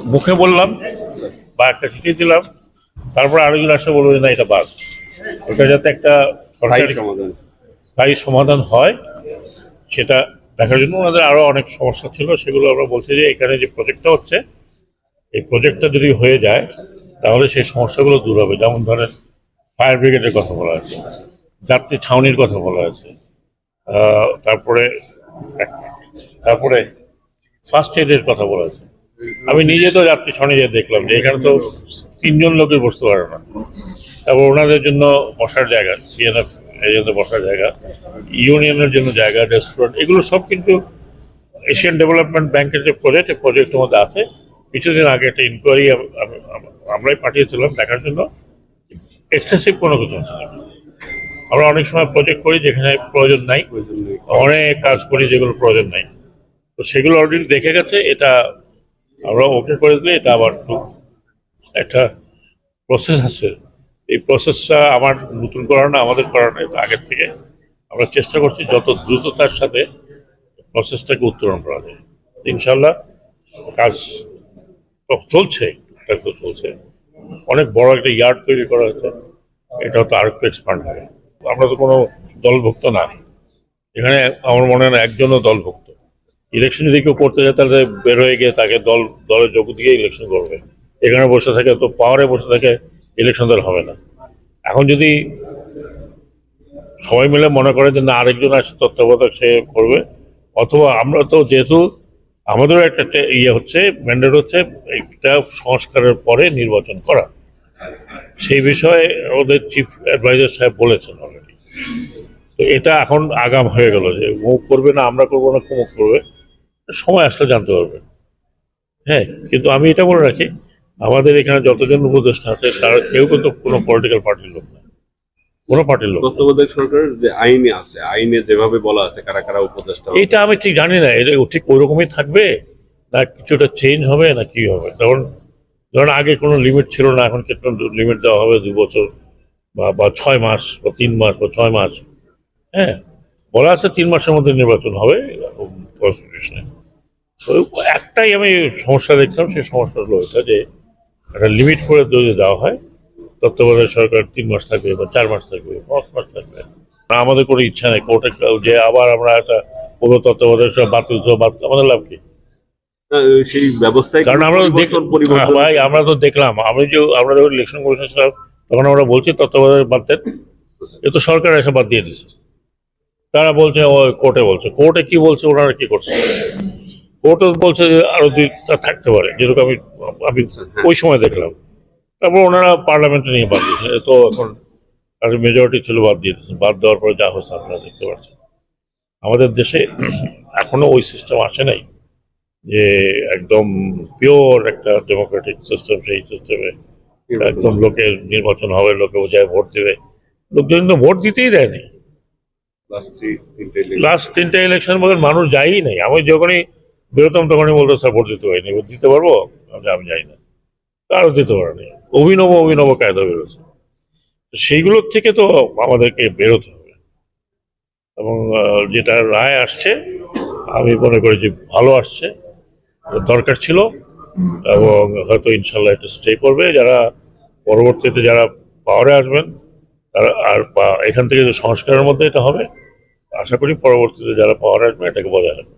মুখে বললাম বা একটা চিঠি দিলাম তারপর আরেকজন আসে বলব যে না এটা বাদ। ওটা যাতে একটা সরকারি স্থায়ী সমাধান। হয় সেটা দেখার জন্য ওনাদের আরও অনেক সমস্যা ছিল সেগুলো আমরা বলছি যে এখানে যে প্রজেক্টটা হচ্ছে এই প্রজেক্টটা যদি হয়ে যায় তাহলে সেই সমস্যাগুলো দূর হবে। যেমন ধরেন ফায়ার ব্রিগেডের কথা বলা আছে যাত্রী ছাউনির কথা বলা আছে আহ, তারপরে তারপরে ফার্স্ট এডের কথা বলা আছে আমি নিজে তো যাত্রী ছাউনি যে দেখলাম যে এখানে তো তিনজন লোকের বসতে পারে না। তারপর ওনাদের জন্য বসার জায়গা সিএনএফ জন্য বসার জায়গা, ইউনিয়নের জন্য জায়গা রেস্টুরেন্ট এগুলো সব কিন্তু এশিয়ান ডেভেলপমেন্ট ব্যাংকের যে প্রজেক্ট এই প্রজেক্টের মধ্যে আছে। কিছুদিন আগে একটা ইনকোয়ারি আমরাই পাঠিয়েছিলাম দেখার জন্য। এক্সেসিভ কোনো কিছু আছে না। আমরা অনেক সময় প্রজেক্ট করি যেখানে প্রয়োজন নাই। অনেক কাজ করি যেগুলো প্রয়োজন নাই। তো সেগুলো অলরেডি দেখে গেছে, এটা আমরা ওকে করে দিলে এটা আবার একটা প্রসেস আছে। এই প্রসেসটা আমার নতুন করা না, আমাদের করা না আগের থেকে। আমরা চেষ্টা করছি যত দ্রুততার সাথে প্রসেসটাকে উত্তরণ করা যায়। ইনশাল্লাহ কাজ চলছে তো চলছে। অনেক বড় একটা ইয়ার্ড তৈরি করা হয়েছে, এটাও তো আরেকটু এক্সপান্ড হবে। আমরা তো কোনো দলভুক্ত না। এখানে আমার মনে হয় একজনও দলভুক্ত। ইলেকশন যদি কেউ করতে যায়, তাহলে বের হয়ে গিয়ে তাকে দল দলের যোগ দিয়ে ইলেকশন করবে। এখানে বসে থাকে তো পাওয়ারে বসে থাকে, ইলেকশন দল হবে না। এখন যদি সবাই মিলে মনে করে যে না, আরেকজন আছে তত্ত্বাবধায়ক সে করবে, অথবা আমরা তো যেহেতু আমাদেরও একটা ইয়ে হচ্ছে ম্যান্ডেট হচ্ছে, একটা সংস্কারের পরে নির্বাচন করা। সেই বিষয়ে ওদের চিফ অ্যাডভাইজার সাহেব বলেছেন অলরেডি তো এটা এখন আগাম হয়ে গেল যে, মুখ করবে না, আমরা করব না মুখ করবে। সময় আসলে জানতে পারবে হ্যাঁ কিন্তু আমি এটা বলে রাখি আমাদের এখানে যতজন উপদেষ্টা আছে তারা কেউ কিন্তু কোনো পলিটিক্যাল পার্টির লোক না। কোনো পার্টির লোক। তত্ত্বাবধায়ক সরকারের যে আইনে আছে আইনে যেভাবে বলা আছে কারা কারা উপদেষ্টা এটা আমি ঠিক জানি না এটা ঠিক ওই রকমই থাকবে না কিছুটা চেঞ্জ হবে না কি হবে? কারণ ধরুন আগে কোনো লিমিট ছিল না এখন কিন্তু লিমিট দেওয়া হবে দু বছর বা বা ছয় মাস বা তিন মাস বা ছয় মাস। হ্যাঁ বলা আছে তিন মাসের মধ্যে নির্বাচন হবে কনস্টিটিউশনে একটাই আমি সমস্যা দেখলাম সেই সমস্যা হলো এটা যে একটা লিমিট করে যদি দেওয়া হয় তত্ত্বাবধায়ক সরকার তিন মাস থাকবে বা চার মাস থাকবে পাঁচ মাস থাকবে। না, আমাদের কোনো ইচ্ছা নেই কোর্টে যে আবার আমরা একটা পুরো তত্ত্বাবধায়ক সরকার বাতিল আমাদের লাভ কি? সেই ব্যবস্থায় কারণ আমরা ভাই আমরা তো দেখলাম আমি যে আমরা যখন ইলেকশন কমিশন ছিলাম তখন আমরা বলছি তত্ত্বাবধায়ক বাদ দেন। এ তো সরকার এসে বাদ দিয়ে দিছে তারা বলছে ও কোর্টে বলছে। কোর্টে কি বলছে ওনারা কি করছে? কোর্টে বলছে যে আরও দুই থাকতে পারে যেরকম আমি আমি ওই সময় দেখলাম। তারপর ওনারা পার্লামেন্টে নিয়ে বাদ দিয়েছে এ তো এখন আর মেজরিটি ছিল বাদ দিয়ে দিয়েছে বাদ দেওয়ার পরে যা হচ্ছে আপনারা দেখতে পাচ্ছেন। আমাদের দেশে এখনও ওই সিস্টেম আসে নাই যে একদম পিওর একটা ডেমোক্রেটিক সিস্টেম সেই সিস্টেমে একদম লোকে নির্বাচন হবে লোকে বোঝায় ভোট দেবে। লোকজন তো ভোট দিতেই দেয়নি। লাস্ট তিনটে ইলেকশন মানুষ যায়ই নাই। আমি যখনই বেরোতাম তখনই বলতো, স্যার, ভোট দিতে হয়নি। দিতে পারব? আমি যাই না। কারও দিতে পারেনি অভিনব অভিনব কায়দা বেরোছে তো সেইগুলোর থেকে তো আমাদেরকে বেরোতে হবে। এবং যেটা রায় আসছে, আমি মনে করি যে ভালো আসছে। দরকার ছিল। এবং হয়তো ইনশাল্লাহ এটা স্টে করবে। যারা পরবর্তীতে যারা পাওয়ারে আসবেন, তারা আর এখান থেকে সংস্কারের মধ্যে এটা হবে, আশা করি পরবর্তীতে যারা পাওয়ারে আসবে, এটাকে বজায় রাখবে।